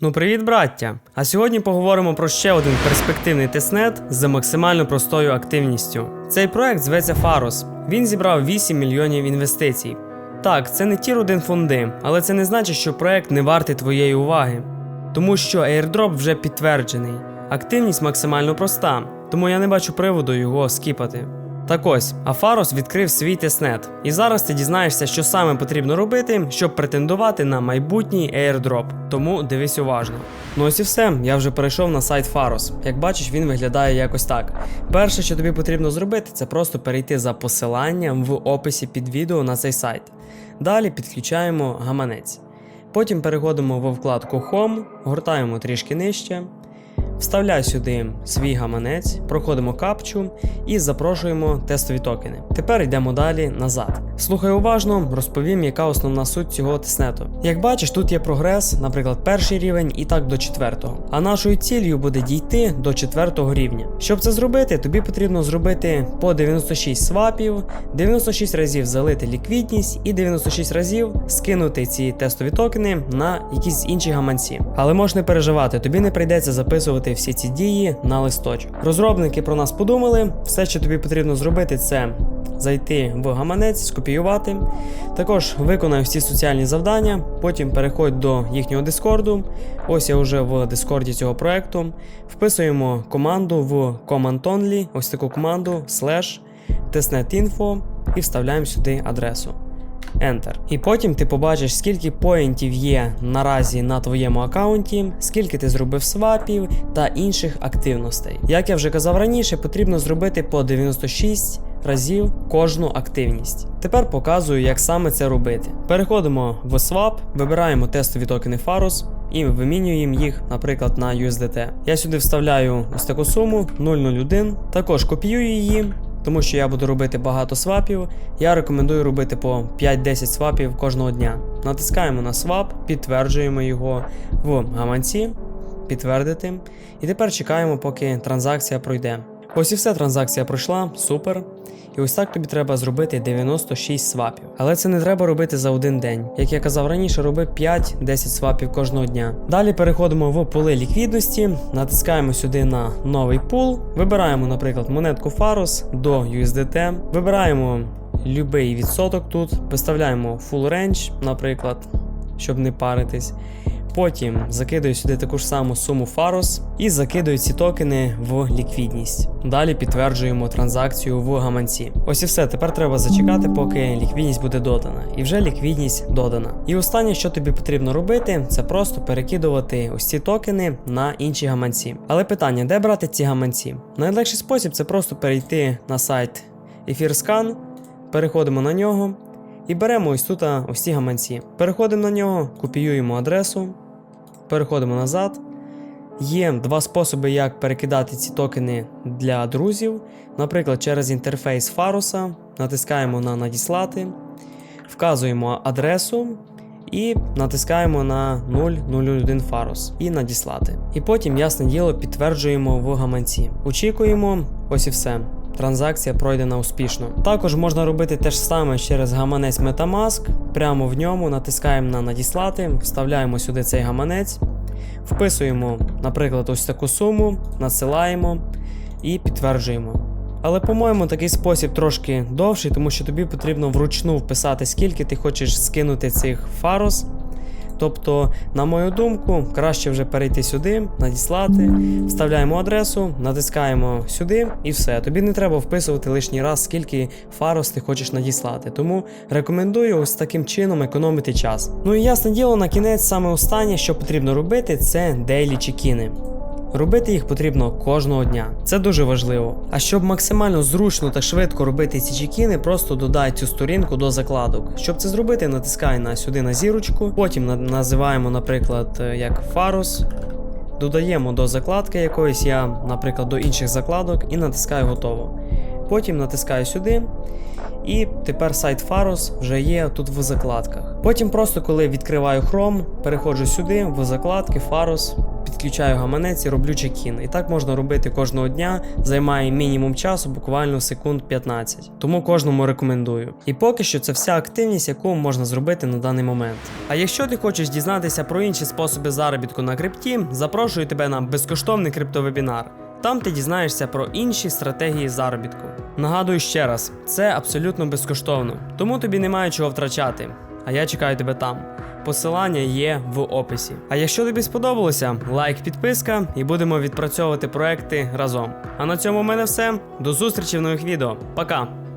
Ну, привіт, браття! А сьогодні поговоримо про ще один перспективний тестнет з максимально простою активністю. Цей проект зветься Фарос. Він зібрав 8 мільйонів інвестицій. Так, це не тір 1 фонди, але це не значить, що проект не вартий твоєї уваги. Тому що airdrop вже підтверджений. Активність максимально проста, тому я не бачу приводу його скіпати. Так ось, Афарос відкрив свій тестнет, і зараз ти дізнаєшся, що саме потрібно робити, щоб претендувати на майбутній airdrop. Тому дивись уважно. Ну ось і все, я вже перейшов на сайт Фарос. Як бачиш, він виглядає якось так. Перше, що тобі потрібно зробити, це просто перейти за посиланням в описі під відео на цей сайт. Далі підключаємо гаманець. Потім переходимо в вкладку Home, гортаємо трішки нижче. Вставляй сюди свій гаманець, проходимо капчу і запрошуємо тестові токени. Тепер йдемо далі назад. Слухай уважно, розповім, яка основна суть цього тестнету. Як бачиш, тут є прогрес, наприклад, перший рівень і так до четвертого. А нашою ціллю буде дійти до четвертого рівня. Щоб це зробити, тобі потрібно зробити по 96 свапів, 96 разів залити ліквідність і 96 разів скинути ці тестові токени на якісь інші гаманці. Але можеш не переживати, тобі не прийдеться записувати всі ці дії на листочок. Розробники про нас подумали, все, що тобі потрібно зробити, це зайти в гаманець, скопіювати. Також виконай всі соціальні завдання, потім переходь до їхнього дискорду. Ось я вже в дискорді цього проекту. Вписуємо команду в command only, ось таку команду slash testnetinfo і вставляємо сюди адресу. Enter. І потім ти побачиш, скільки поінтів є наразі на твоєму аккаунті, скільки ти зробив свапів та інших активностей. Як я вже казав раніше, потрібно зробити по 96 разів кожну активність. Тепер показую, як саме це робити. Переходимо в Swap, вибираємо тестові токени Faros і вимінюємо їх, наприклад, на USDT. Я сюди вставляю ось таку суму 001, також копіюю її. Тому що я буду робити багато свапів, я рекомендую робити по 5-10 свапів кожного дня. Натискаємо на свап, підтверджуємо його в гаманці, підтвердити. І тепер чекаємо, поки транзакція пройде. Ось і все, транзакція пройшла, супер. І ось так тобі треба зробити 96 свапів. Але це не треба робити за один день. Як я казав раніше, роби 5-10 свапів кожного дня. Далі переходимо в поли ліквідності, натискаємо сюди на новий пул, вибираємо, наприклад, монетку Faros до USDT, вибираємо будь-який відсоток тут, виставляємо full range, наприклад, щоб не паритись. Потім закидую сюди таку ж саму суму Фарос і закидую ці токени в ліквідність. Далі підтверджуємо транзакцію в гаманці. Ось і все. Тепер треба зачекати, поки ліквідність буде додана. І вже ліквідність додана. І останнє, що тобі потрібно робити, це просто перекидувати ось ці токени на інші гаманці. Але питання, де брати ці гаманці? Найлегший спосіб це просто перейти на сайт EtherScan, переходимо на нього. І беремо ось тут ось ці гаманці. Переходимо на нього, копіюємо адресу, переходимо назад. Є два способи, як перекидати ці токени для друзів. Наприклад, через інтерфейс Фаруса натискаємо на Надіслати, вказуємо адресу і натискаємо на 001 Фарус і надіслати. І потім, ясне діло, підтверджуємо в гаманці. Очікуємо, ось і все. Транзакція пройдена успішно. Також можна робити те ж саме через гаманець Metamask. Прямо в ньому натискаємо на надіслати, вставляємо сюди цей гаманець, вписуємо, наприклад, ось таку суму, надсилаємо і підтверджуємо. Але, по-моєму, такий спосіб трошки довший, тому що тобі потрібно вручну вписати, скільки ти хочеш скинути цих фарос. Тобто, на мою думку, краще вже перейти сюди, надіслати, вставляємо адресу, натискаємо сюди і все. Тобі не треба вписувати лишній раз, скільки фарос ти хочеш надіслати. Тому рекомендую ось таким чином економити час. Ну і ясне діло, на кінець саме останнє, що потрібно робити, це дейлі чекіни. Робити їх потрібно кожного дня. Це дуже важливо. А щоб максимально зручно та швидко робити ці чекіни, просто додай цю сторінку до закладок. Щоб це зробити, натискай на сюди на зірочку, потім називаємо, наприклад, е, як Фарус. Додаємо до закладки якоїсь, я, наприклад, до інших закладок і натискаю готово. Потім натискаю сюди І тепер сайт Faros вже є тут в закладках. Потім просто коли відкриваю Chrome, переходжу сюди в закладки Faros, підключаю гаманець і роблю чекін. І так можна робити кожного дня, займає мінімум часу, буквально секунд 15. Тому кожному рекомендую. І поки що це вся активність, яку можна зробити на даний момент. А якщо ти хочеш дізнатися про інші способи заробітку на крипті, запрошую тебе на безкоштовний криптовебінар. Там ти дізнаєшся про інші стратегії заробітку. Нагадую ще раз, це абсолютно безкоштовно, тому тобі немає чого втрачати. А я чекаю тебе там. Посилання є в описі. А якщо тобі сподобалося, лайк, підписка, і будемо відпрацьовувати проекти разом. А на цьому в мене все. До зустрічі в нових відео. Пока!